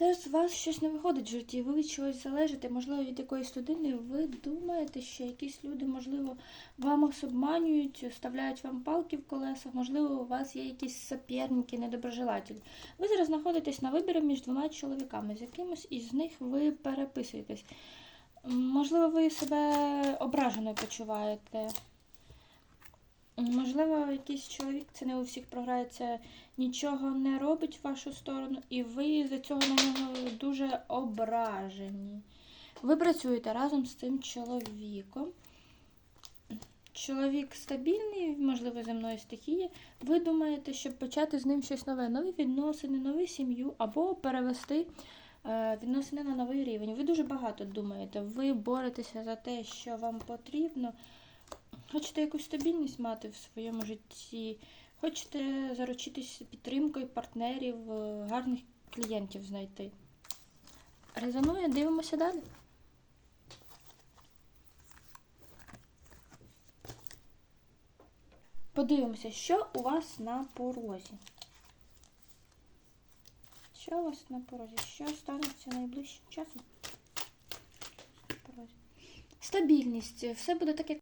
Зараз у вас щось не виходить в житті, ви від чогось залежите, можливо, від якоїсь людини. Ви думаєте, що якісь люди, можливо, вам обманюють, вставляють вам палки в колесах, можливо, у вас є якісь суперники, недоброжелателі. Ви зараз знаходитесь на виборі між двома чоловіками, з якимось із них ви переписуєтесь. Можливо, ви себе ображеною почуваєте. Можливо, якийсь чоловік, це не у всіх програється, нічого не робить в вашу сторону, і ви за цього на нього дуже ображені. Ви працюєте разом з цим чоловіком. Чоловік стабільний, можливо, земної стихії. Ви думаєте, щоб почати з ним щось нове, нові відносини, нову сім'ю, або перевести е, відносини на новий рівень. Ви дуже багато думаєте. Ви боретеся за те, що вам потрібно. Хочете якусь стабільність мати в своєму житті, хочете заручитись підтримкою партнерів, е, гарних клієнтів знайти. Резонує, дивимося далі. Подивимося, що у вас на порозі. Що у вас на порозі? Що станеться найближчим часом? Стабільність. Все буде так, як